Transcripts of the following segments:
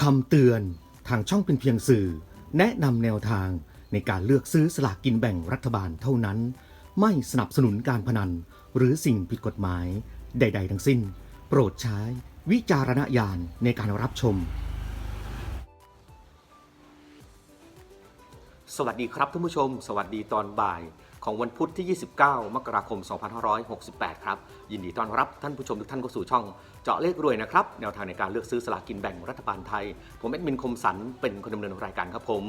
คำเตือนทางช่องเป็นเพียงสื่อ แนะนำแนวทางในการเลือกซื้อสลากกินแบ่งรัฐบาลเท่านั้น ไม่สนับสนุนการพนัน หรือสิ่งผิดกฎหมาย ใด ๆ ทั้งสิ้น โปรดใช้วิจารณญาณในการรับชม สวัสดีครับท่านผู้ชม สวัสดีตอนบ่าย ของวันพุธที่ 29 มกราคม 2568 ครับ ยินดีต้อนรับท่านผู้ชมทุกท่านเข้าสู่ช่อง เจาะเลขรวยนะครับ แนวทางในการเลือกซื้อสลากกินแบ่งรัฐบาลไทย ผมเอ็ดมินคมสันเป็นคนดำเนินรายการครับผม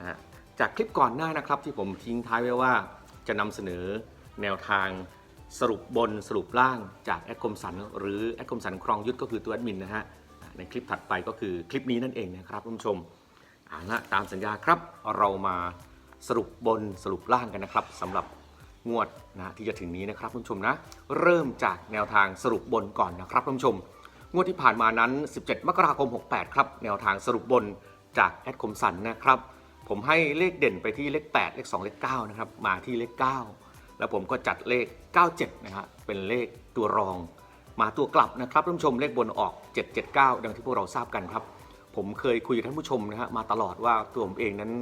นะจากคลิปก่อนหน้านะครับที่ผมทิ้งท้ายไว้ว่า จะนำเสนอแนวทางสรุปบนสรุปล่างจากแอดคมสันหรือแอดคมสันครองยุทธก็คือตัวแอดมินนะฮะในคลิปถัดไปก็คือคลิปนี้นั่นเองนะครับท่านผู้ชมเอาละตามสัญญาครับเรามา สรุปบนสรุปล่างกันนะครับสำหรับงวดนะที่จะถึงนี้นะครับท่านผู้ชมนะ เริ่มจากแนวทางสรุปบนก่อนนะครับท่านผู้ชม งวดที่ผ่านมานั้น 17 มกราคม 68 ครับ แนวทางสรุปบนจากแอดคมสันนะครับ ผมให้เลขเด่นไปที่เลข 8 เลข 2 เลข 9 นะครับ มาที่เลข 9 แล้วผมก็จัดเลข 97 นะฮะเป็นเลขตัวรอง มาตัวกลับนะครับท่านผู้ชมเลขบนออก 779 ดังที่พวกเราทราบกันครับ ผมเคยคุยกับท่านผู้ชมนะฮะมาตลอดว่าตัวผมเองนั้น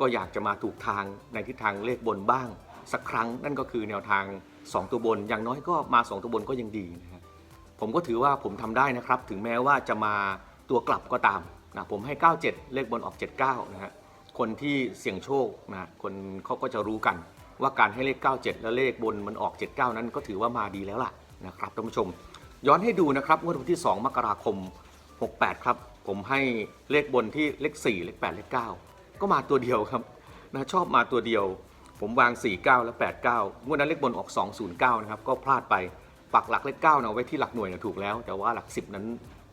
ก็อยากจะมาถูกทางในทิศทางเลขบนบ้าง สักครั้งนั่นก็คือแนวทาง 2 ตัวบน อย่างน้อยก็มา 2 ตัวบนก็ยังดีนะฮะผมก็ถือว่าผมทำได้นะครับ ถึงแม้ว่าจะมาตัวกลับก็ตามนะผมให้ 97 เลขบนออก 79นะฮะคนที่เสี่ยงโชคนะคนเขาก็จะรู้กัน ว่าการให้เลข 97 และเลขบนมันออก 79 นั้นก็ถือว่ามาดีแล้วล่ะนะครับท่านผู้ชม ย้อนให้ดูนะครับงวดวันที่ 2 มกราคม 68 ครับ ผมให้เลขบนที่เลข 4 เลข 8 เลข 9 ก็มาตัวเดียวครับนะชอบมาตัวเดียว ผมวาง 49 และ 89งวดนั้นเลขบนออก 209 นะครับ ก็พลาดไปปักหลักเลข9นะเอาไว้ที่หลักหน่วยนะถูกแล้ว แต่ว่าหลัก 10 นั้น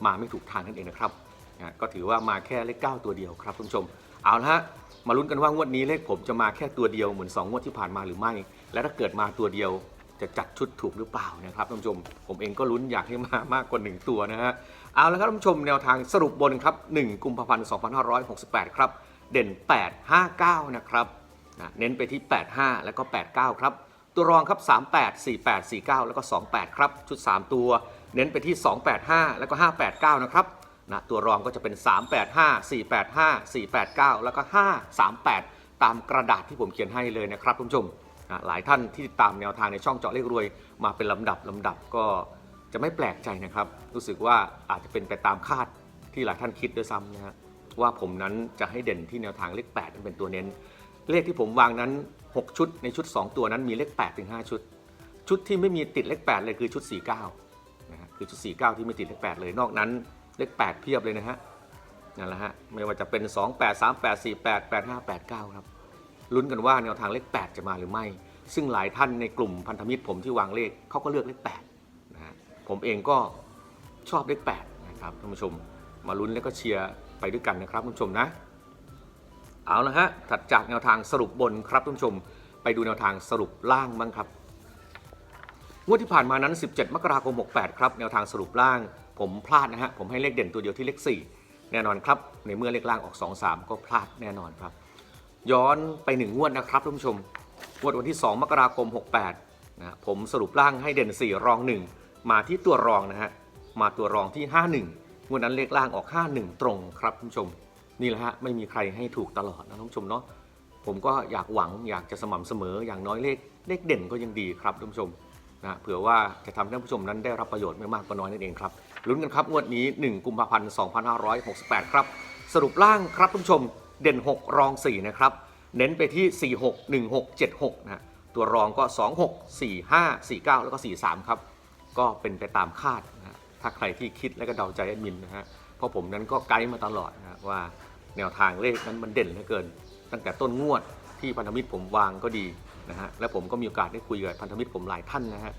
มาไม่ถูกทางนั่นเองนะครับนะก็ถือว่ามาแค่เลข 9 ตัวเดียวครับคุณผู้ชม เอาละฮะมาลุ้นกันว่างวดนี้เลขผมจะมาแค่ตัวเดียวเหมือน 2 งวดที่ผ่านมาหรือไม่ และถ้าเกิดมาตัวเดียวจะจัดชุดถูกหรือเปล่านะครับท่านผู้ชม ผมเองก็ลุ้นอยากให้มามากกว่า 1 ตัวนะฮะเอาละครับท่านผู้ชมแนวทางสรุปบนครับ 1 กุมภาพันธ์ 2568 ครับ เด่น 8 5 9 นะครับนะเน้นไปที่ 85 แล้วก็ 89 ครับ ตัวรองครับ 38 48 49 แล้วก็ 28 ครับ ชุด 3 ตัว เน้นไปที่ 285 แล้วก็ 589 นะครับนะตัวรองก็จะเป็น 385 485 489 แล้วก็ 538 ตามกระดาษที่ผมเขียนให้เลยนะครับท่านผู้ชมนะหลายท่านที่ติดตามแนวทางในช่องเจาะเลขรวย มาเป็นลำดับลำดับก็จะไม่แปลกใจนะครับ รู้สึกว่าอาจจะเป็นไปตามคาดที่หลายท่านคิดด้วยซ้ำนะฮะ ว่าผมนั้นจะให้เด่นที่แนวทางเลข8นั้นเป็นตัวเน้น เลขที่ผมวางนั้น 6 ชุดในชุด 2 ตัวนั้นมีเลข8ถึง5ชุด ชุดที่ไม่มีติดเลข 8 เลยคือชุด 49นะฮะคือชุด 49 ที่ไม่ติดเลข 8 เลยนอกนั้นเลข 8 เพียบเลยนะฮะนั่นแหละฮะไม่ว่าจะเป็น 28 38 48 85 89ครับลุ้นกันว่าแนวทางเลข 8 จะมาหรือไม่ ซึ่งหลายท่านในกลุ่มพันธมิตรผมที่วางเลขเขาก็เลือกเลข8นะฮะผมเองก็ชอบเลข8นะครับท่านผู้ชมมาลุ้นแล้วก็เชียร์ ไปด้วยกันนะครับท่านผู้ชมนะ เอาละฮะถัดจากแนวทางสรุปบนครับท่านผู้ชม ไปดูแนวทางสรุปล่างบ้างครับงวดที่ผ่านมานั้น 17 มกราคม 68 ครับ แนวทางสรุปล่าง ผมพลาดนะฮะ ผมให้เลขเด่นตัวเดียวที่เลข 4 แน่นอนครับ ในเมื่อเลขล่างออก 2 3 ก็พลาดแน่นอนครับ ย้อนไปหนึ่งงวดนะครับท่านผู้ชม งวดวันที่ 2 มกราคม 68 นะผมสรุปล่างให้เด่น 4 รอง 1 มาที่ตัวรองนะฮะ มาตัวรองที่ 51 งวดนั้นเลขล่างออก 51 ตรงครับท่านผู้ชม นี่แหละฮะไม่มีใครให้ถูกตลอดนะท่านผู้ชมเนาะผมก็อยากหวังอยากจะสม่ำเสมออย่างน้อยเลขเลขเด่นก็ยังดีครับท่านผู้ชมนะเผื่อว่าจะทำให้ท่านผู้ชมนั้นได้รับประโยชน์ไม่มากก็น้อยนั่นเองครับลุ้นกันครับงวดนี้ 1 กุมภาพันธ์ 2568 ครับ สรุปล่างครับท่านผู้ชมเด่น 6 รอง 4 นะครับ เน้นไปที่ 46 16 76 นะตัวรองก็ 26 45 49 แล้วก็ 43 ครับ ก็เป็นไปตามคาดนะ ถ้าใครที่คิดและก็เดาใจแอดมินนะฮะเพราะผมนั้นก็ไกด์มาตลอดนะฮะว่าแนวทางเลขนั้นมันเด่นเหลือเกิน ตั้งแต่ต้นงวดที่พันธมิตรผมวางก็ดีนะฮะและผมก็มีโอกาสได้คุยกับพันธมิตรผมหลายท่านนะฮะ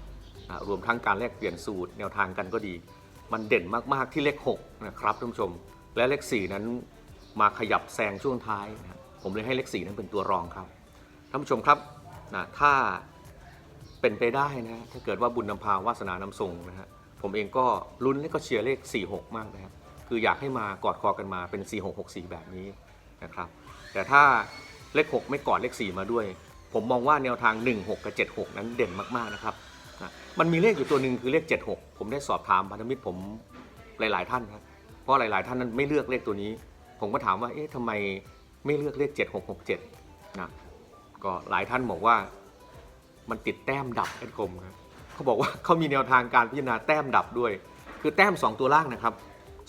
รวมทั้งการแลกเปลี่ยนสูตร แนวทางกันก็ดี มันเด่นมากๆที่เลข6นะครับท่านผู้ชม และเลข 4 นั้นมาขยับแซงช่วงท้ายนะฮะผมเลยให้เลข 4 นั้นเป็นตัวรองครับท่านผู้ชมครับนะถ้าเป็นไปได้นะถ้าเกิดว่าบุญนำพาวาสนานำส่งนะฮะ ผมเองก็ลุ้นและก็เชียร์เลข 46 มากนะครับ คืออยากให้มากอดคอกันมาเป็น 4664 แบบนี้นะครับ แต่ถ้าเลข 6 ไม่กอดเลข 4 มาด้วย ผมมองว่าแนวทาง 1 6 กับ 76 นั้นเด่นมากๆนะครับนะมันมีเลขอยู่ตัวหนึ่งคือเลข 76 ผมได้สอบถามพันธมิตรผมหลาย ๆ ท่านครับเพราะหลาย ๆ ท่านนั้นไม่เลือกเลขตัวนี้ ผมก็ถามว่า เอ๊ะทำไมไม่เลือกเลข 7667 นะ ก็หลายท่านบอกว่ามันติดแต้มดับแอดคมครับ เขาบอกว่าเขามีแนวทางการพิจารณาแต้มดับด้วย คือแต้ม 2 ตัวล่างนะครับ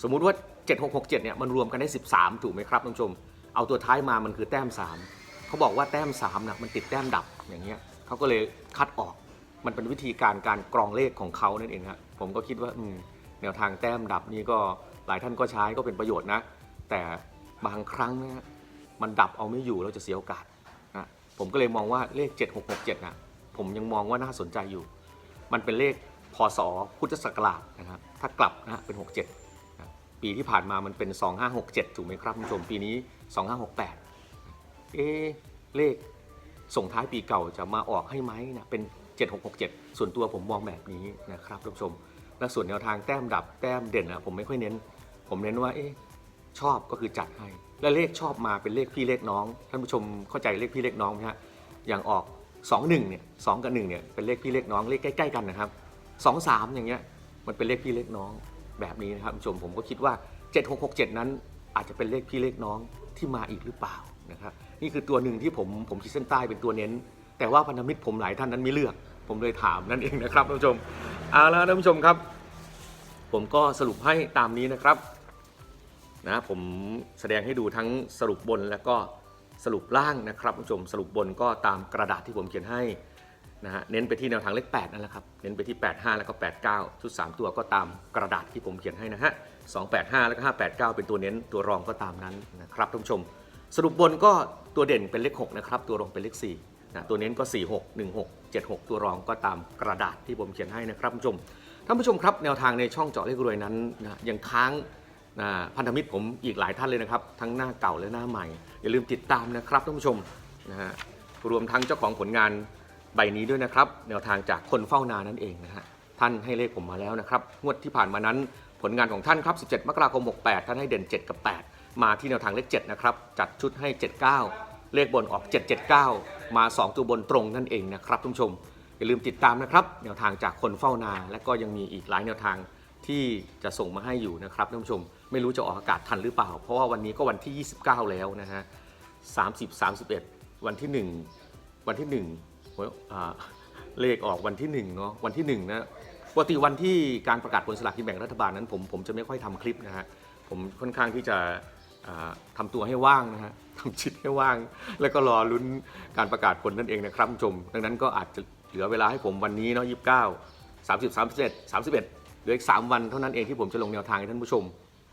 สมมุติว่า 7667เนี่ยมันรวมกันได้ 13 ถูกไหมครับท่านผู้ชม เอาตัวท้ายมามันคือแต้ม 3 เขาบอกว่าแต้ม3นะมันติดแต้มดับอย่างเงี้ยเขาก็เลยคัดออก มันเป็นวิธีการการกรองเลขของเขานั่นเองครับผมก็คิดว่าแนวทางแต้มดับนี่ก็หลายท่านก็ใช้ก็เป็นประโยชน์นะ แต่บางครั้งนะฮะมันดับเอาไม่อยู่เราจะเสียโอกาสนะผมก็เลยมองว่าเลข 7667นะผมยังมองว่าน่าสนใจอยู่ มันเป็นเลขพศพุทธศักราชนะครับถ้ากลับนะเป็น 67นะปีที่ผ่านมามันเป็น 2567 ถูกไหมครับคุณผู้ชมปีนี้ 2568 เอเลขส่งท้ายปีเก่าจะมาออกให้ไหมนะเป็น 7667 ส่วนตัวผมมองแบบนี้นะครับท่านผู้ชมและส่วนแนวทางแต้มดับแต้มเด่นนะผมไม่ค่อยเน้น ผมเน้นว่าเอ๊ะชอบก็คือจัดให้ และเลขชอบมาเป็นเลขพี่เลขน้อง ท่านผู้ชมเข้าใจเลขพี่เลขน้องไหมฮะอย่างออก 21เนี่ยสกับ1เนี่ยเป็นเลขพี่เลขน้องเลขใกล้ๆกันนะครับ2 3 อย่างเงี้ยมันเป็นเลขพี่เลขน้องแบบนี้นะครับท่านผู้ชมผมก็คิดว่า 7667 นั้นอาจจะเป็นเลขพี่เลขน้องที่มาอีกหรือเปล่านะครับนี่คือตัวหนึ่งที่ผมผมขีดเส้นใต้เป็นตัวเน้น แต่ว่าพันธมิตรผมหลายท่านนั้นไม่เลือก ผมเลยถามนั่นเองนะครับท่านผู้ชมเอาละท่านผู้ชมครับ ผมก็สรุปให้ตามนี้นะครับนะผมแสดงให้ดูทั้งสรุปบนแล้วก็ สรุปล่างนะครับท่านผู้ชมสรุปบนก็ตามกระดาษที่ผมเขียนให้นะฮะเน้นไปที่แนวทางเลข8นั่นแหละครับเน้นไปที่ 85 แล้วก็ 89 ชุด 3 ตัวก็ตามกระดาษที่ผมเขียนให้นะฮะ285 แล้วก็ 589 เป็นตัวเน้นตัวรองก็ตามนั้นนะครับท่านผู้ชม สรุปบนก็ตัวเด่นเป็นเลข6นะครับตัวรองเป็นเลข4นะตัวเน้นก็ 46 16 76 ตัวรองก็ตามกระดาษที่ผมเขียนให้นะครับท่านผู้ชมท่านผู้ชมครับแนวทางในช่องเจาะเลขรวยนั้นนะยังค้าง พันธมิตรผมอีกหลายท่านเลยนะครับ ทั้งหน้าเก่าและหน้าใหม่ อย่าลืมติดตามนะครับท่านผู้ชมนะฮะรวมทั้งเจ้าของผลงานใบนี้ด้วยนะครับ แนวทางจากคนเฝ้านานั่นเองนะฮะท่านให้เลขผมมาแล้วนะครับงวดที่ผ่านมานั้นผลงานของท่านครับ 17 มกราคม 68 ท่านให้เด่น 7 กับ 8 มาที่แนวทางเลข 7 นะครับ จัดชุดให้ 79 เลขบนออก 779 มา 2 ตัวบนตรงนั่นเองนะครับท่านผู้ชม อย่าลืมติดตามนะครับ แนวทางจากคนเฝ้านา และก็ยังมีอีกหลายแนวทาง ที่จะส่งมาให้อยู่นะครับท่านผู้ชมไม่รู้จะออกอากาศทันหรือเปล่า เพราะว่าวันนี้ก็วันที่ 29 แล้วนะฮะ30 31 วันที่ 1 วันที่ 1เว้ยอ่เลขออกวันที่ 1 เนาะวันที่ 1 นะปกติวันที่การประกาศผลสลากกินแบ่งรัฐบาลนั้นผมผมจะไม่ค่อยทำคลิปนะฮะผมค่อนข้างที่จะอ่าทำตัวให้ว่างนะฮะทำจิตให้ว่าง แล้วก็รอลุ้นการประกาศผลนั่นเองนะครับคุณผู้ชม ดังนั้นก็อาจจะเหลือเวลาให้ผมวันนี้เนาะ29 30 31 31เอ็ดสามสิบเอ็ด หลืออีก 3 วันเท่านั้นเองที่ผมจะลงแนวทางให้ท่านผู้ชม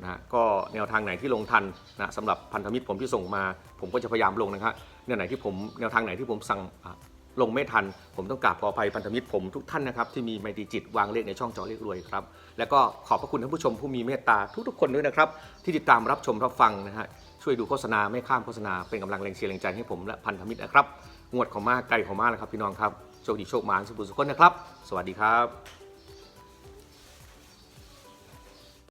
นะฮะก็แนวทางไหนที่ลงทันนะสำหรับพันธมิตรผมที่ส่งมา ผมก็จะพยายามลงนะครับแนวไหนที่ผมแนวทางไหนที่ผมสั่งอะลงไม่ทัน ผมต้องกราบขออภัยพันธมิตรผมทุกท่านนะครับที่มีไมตรีจิตวางเลขในช่องจอเลขรวยครับแล้วก็ขอบพระคุณท่านผู้ชมผู้มีเมตตาทุกๆคนด้วยนะครับที่ติดตามรับชมรับฟังนะฮะช่วยดูโฆษณาไม่ข้ามโฆษณาเป็นกำลังแรงเชียร์แรงใจให้ผมและพันธมิตรนะครับงวดของมากไกลของมากนะครับพี่น้องครับโชคดีโชคหมานสุขสุขคนนะครับ สวัสดีครับ